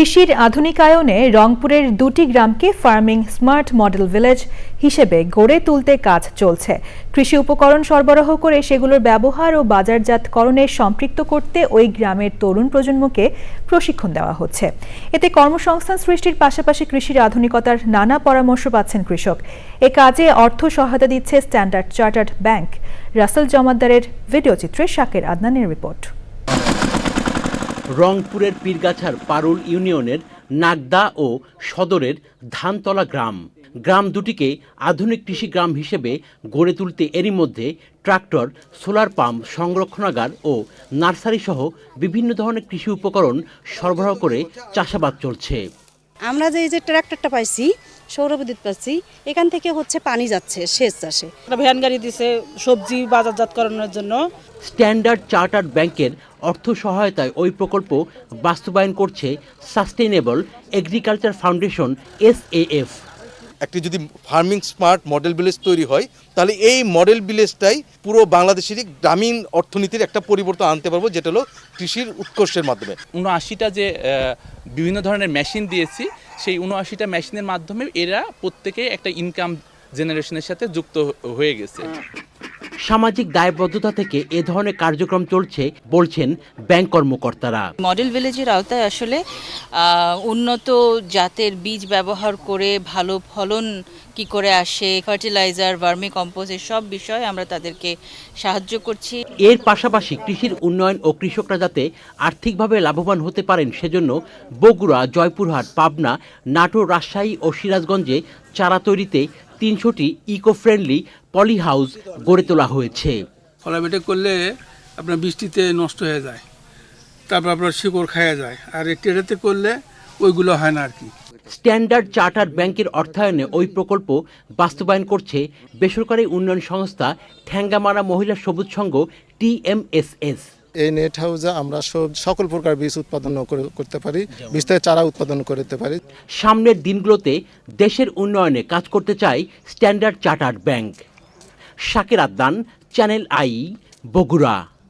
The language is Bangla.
কৃষির আধুনিকায়নে রংপুরের দুটি গ্রামকে ফার্মিং স্মার্ট মডেল ভিলেজ হিসেবে গড়ে তুলতে কাজ চলছে। কৃষি উপকরণ সরবরাহ করে সেগুলোর ব্যবহার ও বাজারজাতকরণে সম্পৃক্ত করতে ওই গ্রামের তরুণ প্রজন্মকে প্রশিক্ষণ দেওয়া হচ্ছে। এতে কর্মসংস্থান সৃষ্টির পাশাপাশি কৃষির আধুনিকতার নানা পরামর্শ পাচ্ছেন কৃষক। এ কাজে অর্থ সহায়তা দিচ্ছে স্ট্যান্ডার্ড চার্টার্ড ব্যাংক রাসেল জমাদ্দারের ভিডিও চিত্রে শাকের আদনানের রিপোর্ট। রংপুরের পীরগাছার পারুল ইউনিয়নের নাগদা ও সদরের ধানতলা গ্রাম। গ্রাম দুটিকে আধুনিক কৃষি গ্রাম হিসেবে গড়ে তুলতে এরই মধ্যে ট্রাক্টর, সোলার পাম্প, সংরক্ষণাগার ও নার্সারি সহ বিভিন্ন ধরনের কৃষি উপকরণ সরবরাহ করে চাষাবাদ চলছে। আমরা যে এই যে ট্রাক্টরটা পাইছি সৌরবিদ্যুৎ পাচ্ছি এখান থেকে হচ্ছে পানি যাচ্ছে সেচ চাষে। ভ্যান গাড়ি দিছে সবজি বাজারজাত করানোর জন্য। স্ট্যান্ডার্ড চার্টার্ড ব্যাংকের অর্থ সহায়তায় ওই প্রকল্প বাস্তবায়ন করছে সাস্টেইনেবল এগ্রিকালচার ফাউন্ডেশন এসএএফ। একটি যদি ফার্মিং স্মার্ট মডেল ভিলেজ তৈরি হয় তাহলে এই মডেল ভিলেজটাই পুরো বাংলাদেশেরই গ্রামীণ অর্থনীতির একটা পরিবর্তন আনতে পারব যেটা হলো কৃষির উৎকর্ষের মাধ্যমে। উনআশিটা যে বিভিন্ন ধরনের মেশিন দিয়েছি। সেই উনআশিটা মেশিনের মাধ্যমে এরা প্রত্যেকে একটা ইনকাম জেনারেশনের সাথে যুক্ত হয়ে গেছে। সামাজিক দায়বদ্ধতা থেকে এ ধরনের কার্যক্রম চলছে বলছেন ব্যাংক কর্মকর্তারা। মডেল ভিলেজের আওতায় আসলে উন্নত জাতের বীজ ব্যবহার করে ভালো ফলন কি করে আসে ফার্টিলাইজার ভার্মি কম্পোজ সব বিষয়ে আমরা তাদেরকে সাহায্য করছি। এর পাশাপাশি কৃষির উন্নয়ন ও কৃষকরা যাতে আর্থিকভাবে লাভবান হতে পারেন সেজন্য বগুড়া জয়পুরহাট পাবনা নাটোর রাজশাহী ও সিরাজগঞ্জে চারা তৈরিতে তিনশোটি ইকো ফ্রেন্ডলি পলি হাউস গড়ে তোলা হয়েছে। ফলাবেটে করলে আপনার বৃষ্টিতে নষ্ট হয়ে যায় তারপর আপনার শিকড় খাওয়া যায় আর এটাতে করলে ওইগুলো হয় না আর কি। স্ট্যান্ডার্ড চার্টার ব্যাংকের অর্থায়নে ওই প্রকল্প বাস্তবায়ন করছে বেসরকারি উন্নয়ন সংস্থা ঠ্যাঙ্গামারা মহিলা সবুজ সংঘ টিএমএসএস। এই নেট হাউসে আমরা সব সকল প্রকার বীজ উৎপাদন করে- করতে পারি থেকে চারা উৎপাদন করতে পারি। সামনের দিনগুলোতে দেশের উন্নয়নে কাজ করতে চাই স্ট্যান্ডার্ড চার্টার্ড ব্যাংক। শাকের আদান চ্যানেল আই, বগুড়া।